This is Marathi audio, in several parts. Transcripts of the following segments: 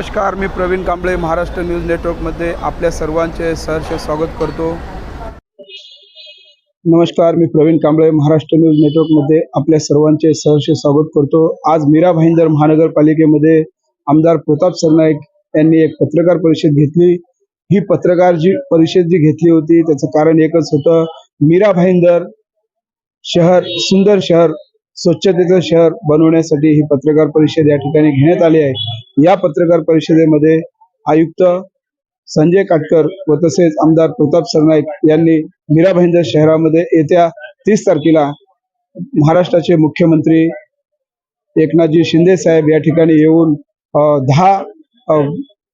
नमस्कार मी प्रवीण कांबळे महाराष्ट्र न्यूज नेटवर्कमध्ये आपल्या सर्वांचे सहर्ष स्वागत करतो. नमस्कार मी प्रवीण कांबळे महाराष्ट्र न्यूज नेटवर्कमध्ये आपल्या सर्वांचे सहर्ष स्वागत करतो. आज मीरा भाईंदर महानगरपालिकेमध्ये आमदार प्रताप सरनाईक यांनी एक पत्रकार परिषद घेतली. ही पत्रकार जी परिषद जी घेतली होती त्याचं कारण एकच होतं मीरा भाईंदर शहर सुंदर शहर स्वच्छतेचं शहर बनवण्यासाठी ही पत्रकार परिषद या ठिकाणी घेण्यात आली आहे. या पत्रकार परिषदेमध्ये आयुक्त संजय काटकर व तसेच आमदार प्रताप सरनाईक यांनी मीरा भाईंदर शहरामध्ये येत्या तीस तारखेला महाराष्ट्राचे मुख्यमंत्री एकनाथजी शिंदे साहेब या ठिकाणी येऊन दहा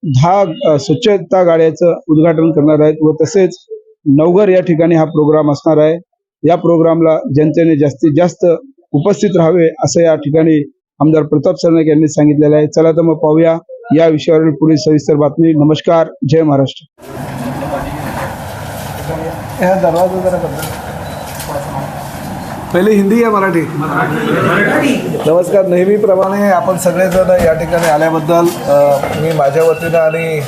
दहा स्वच्छता गाड्याचं उद्घाटन करणार आहेत व तसेच नवघर या ठिकाणी हा प्रोग्राम असणार आहे. या प्रोग्रामला जनतेने जास्तीत जास्त उपस्थित राहावे असं या ठिकाणी आमदार प्रताप सरनाईक यांनी सांगितलेलं आहे. चला तर मग पाहूया या विषयावरील पुढील सविस्तर बातमी. नमस्कार. जय महाराष्ट्र. पहिले हिंदी या मराठी. नमस्कार. नेहमीप्रमाणे आपण सगळेजण या ठिकाणी आल्याबद्दल मी माझ्या वतीनं आणि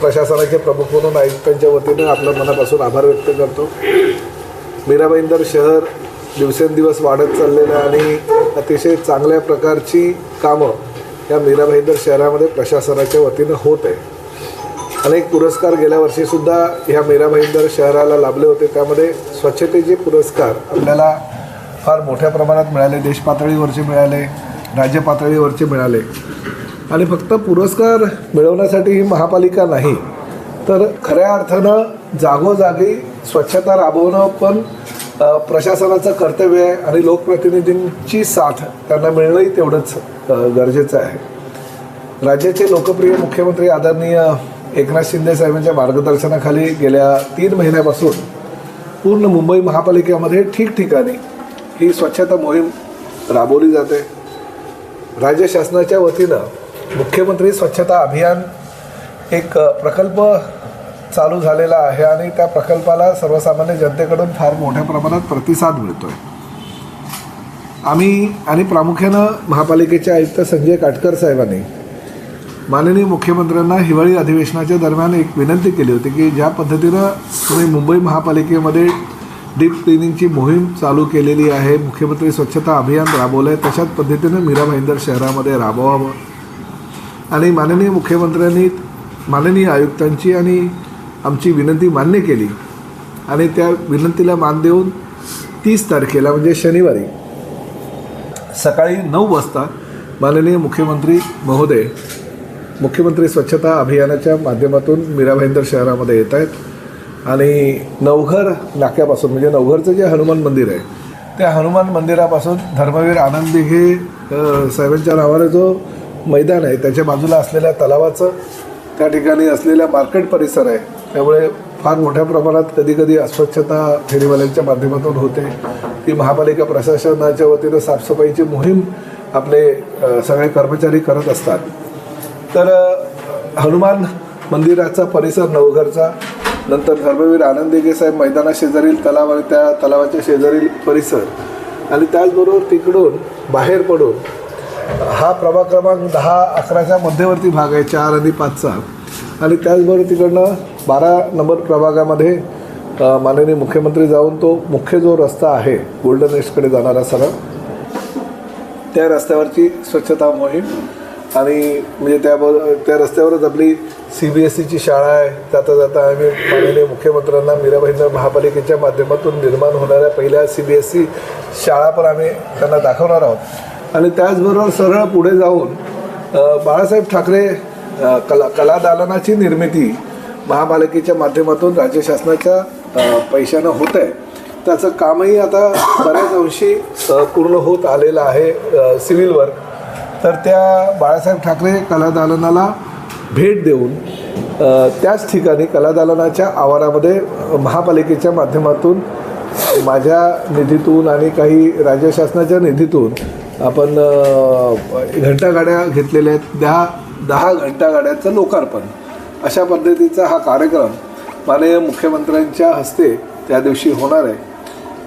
प्रशासनाचे प्रमुख म्हणून आयुक्तांच्या वतीनं आपलं मनापासून आभार व्यक्त करतो. मीराबाईंदर शहर दिवसेंदिवस वाढत चाललेलं आणि अतिशय चांगल्या प्रकारची कामं या मीराबाईंदर शहरामध्ये प्रशासनाच्या वतीनं होत आहे. अनेक पुरस्कार गेल्या वर्षीसुद्धा ह्या मीरा भाईंदर शहराला लाभले होते. त्यामध्ये स्वच्छतेचे पुरस्कार आपल्याला फार मोठ्या प्रमाणात मिळाले देशपातळीवरचे मिळाले राज्य पातळीवरचे मिळाले. आणि फक्त पुरस्कार मिळवण्यासाठी ही महापालिका नाही तर खऱ्या अर्थानं जागोजागी स्वच्छता राबवणं पण प्रशासनाचं कर्तव्य आहे आणि लोकप्रतिनिधींची साथ त्यांना मिळणंही तेवढंच गरजेचं आहे. राज्याचे लोकप्रिय मुख्यमंत्री आदरणीय एकनाथ शिंदे साहेबांच्या मार्गदर्शनाखाली गेल्या तीन महिन्यापासून पूर्ण मुंबई महापालिकेमध्ये ठिकठिकाणी ही स्वच्छता मोहीम राबवली जाते. राज्य शासनाच्या वतीनं मुख्यमंत्री स्वच्छता अभियान एक प्रकल्प चालू झालेला आहे आणि त्या प्रकल्पाला सर्वसामान्य जनतेकडून फार मोठ्या प्रमाणात प्रतिसाद मिळतोय. आम्ही आणि प्रामुख्यानं महापालिकेचे आयुक्त संजय काटकर साहेबांनी माननीय मुख्यमंत्र्यांना हिवाळी अधिवेशनाच्या दरम्यान एक विनंती केली होती की ज्या पद्धतीनं तुम्ही मुंबई महापालिकेमध्ये डीप क्लिनिंगची मोहीम चालू केलेली आहे मुख्यमंत्री स्वच्छता अभियान राबवलं आहे तशाच पद्धतीनं मीरा भाईंदर शहरामध्ये राबवावं. आणि माननीय मुख्यमंत्र्यांनी माननीय आयुक्तांची आणि आमची विनंती मान्य केली. आणि त्या विनंतीला मान देऊन तीस तारखेला म्हणजे शनिवारी सकाळी नऊ वाजता माननीय मुख्यमंत्री महोदय मुख्यमंत्री स्वच्छता अभियानाच्या माध्यमातून मीरा भाईंदर शहरामध्ये येत आहेत. आणि नवघर नाक्यापासून म्हणजे नवघरचं जे हनुमान मंदिर आहे त्या हनुमान मंदिरापासून धर्मवीर आनंद दिघे साहेबांच्या नावाने जो मैदान आहे त्याच्या बाजूला असलेल्या तलावाचं त्या ठिकाणी असलेल्या मार्केट परिसर आहे त्यामुळे फार मोठ्या प्रमाणात कधीकधी अस्वच्छता फेरीवाल्यांच्या माध्यमातून होते. ती महापालिका प्रशासनाच्या वतीनं साफसफाईची मोहीम आपले सगळे कर्मचारी करत असतात. तर हनुमान मंदिराचा परिसर नवघरचा नंतर धर्मवीर आनंद साहेब मैदाना शेजारील तलाव आणि त्या तलावाच्या शेजारील परिसर आणि त्याचबरोबर तिकडून बाहेर पडून हा प्रभाग क्रमांक दहा अकराच्या मध्यवर्ती भाग आहे चार आणि पाचचा. आणि त्याचबरोबर तिकडनं बारा नंबर प्रभागामध्ये माननीय मुख्यमंत्री जाऊन तो मुख्य जो रस्ता आहे गोल्डन एस्टकडे जाणारा सरळ त्या रस्त्यावरची स्वच्छता मोहीम आणि म्हणजे त्या त्या रस्त्यावरच आपली सी बी एस सीची शाळा आहे. जाता जाता आम्ही माननीय मुख्यमंत्र्यांना मीराबाईंना महापालिकेच्या माध्यमातून निर्माण होणाऱ्या पहिल्या सी बी एस सी शाळा पण आम्ही त्यांना दाखवणार आहोत. आणि त्याचबरोबर सरळ पुढे जाऊन बाळासाहेब ठाकरे कला कला दालनाची निर्मिती महापालिकेच्या माध्यमातून राज्य शासनाच्या पैशानं होत आहे त्याचं कामही आता बऱ्याच अंशी पूर्ण होत आलेलं आहे सिव्हिल वर्क. तर त्या बाळासाहेब ठाकरे कलादालनाला भेट देऊन त्याच ठिकाणी कलादालनाच्या आवारामध्ये महापालिकेच्या माध्यमातून माझ्या निधीतून आणि काही राज्य शासनाच्या निधीतून आपण घंटागाड्या घेतलेल्या आहेत. दहा दहा घंटागाड्याचं लोकार्पण. अशा पद्धतीचा हा कार्यक्रम माननीय मुख्यमंत्र्यांच्या हस्ते त्या दिवशी होणार आहे.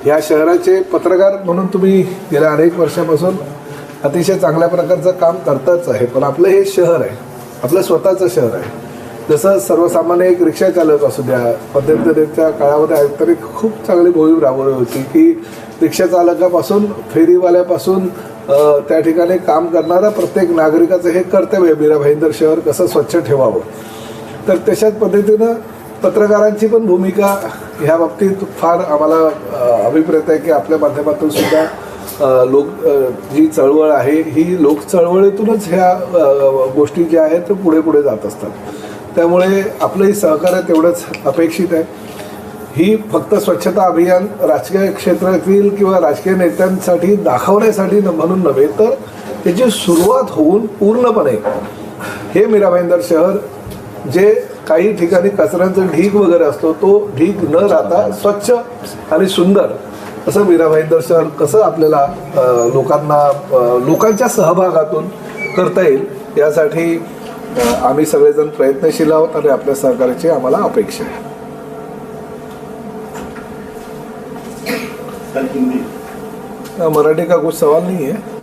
ह्या शहराचे पत्रकार म्हणून तुम्ही गेल्या अनेक वर्षापासून अतिशय चांगल्या प्रकारचं काम करताच आहे. पण आपलं हे शहर आहे. आपलं स्वतःचं शहर आहे. जसं सर्वसामान्य एक रिक्षा चालक असू द्या मध्यंतरीच्या काळामध्ये आयुक्तांनी खूप चांगली मोहीम राबवली होती की रिक्षा चालकापासून फेरीवाल्यापासून त्या ठिकाणी काम करणारा प्रत्येक नागरिकाचं हे कर्तव्य मीरा भाईंदर शहर कसं स्वच्छ ठेवावं? तर तशाच पद्धतीनं पत्रकारांची पण भूमिका ह्या बाबतीत फार आम्हाला अभिप्रेत आहे की आपल्या माध्यमातून सुद्धा लोक जी चळवळ आहे ही लोक चळवळीतूनच ह्या गोष्टी ज्या आहेत ते पुढे पुढे जात असतात. त्यामुळे आपलंही सहकार्य तेवढंच अपेक्षित आहे. ही फक्त स्वच्छता अभियान राजकीय क्षेत्रातील किंवा राजकीय नेत्यांसाठी दाखवण्यासाठी न- म्हणून नव्हे तर त्याची सुरुवात होऊन पूर्णपणे हे मीरा भाईंदर शहर जे काही ठिकाणी कचऱ्यांचा ढीग वगैरे असतो तो ढीग न राहता स्वच्छ आणि सुंदर असं मीरा भाईंदर शहर कसं आपल्याला लोकांना लोकांच्या सहभागातून करता येईल यासाठी आम्ही सगळेजण प्रयत्नशील आहोत आणि आपल्या सहकार्याची आम्हाला अपेक्षा आहे. मराठी का कुछ सवाल नहीं है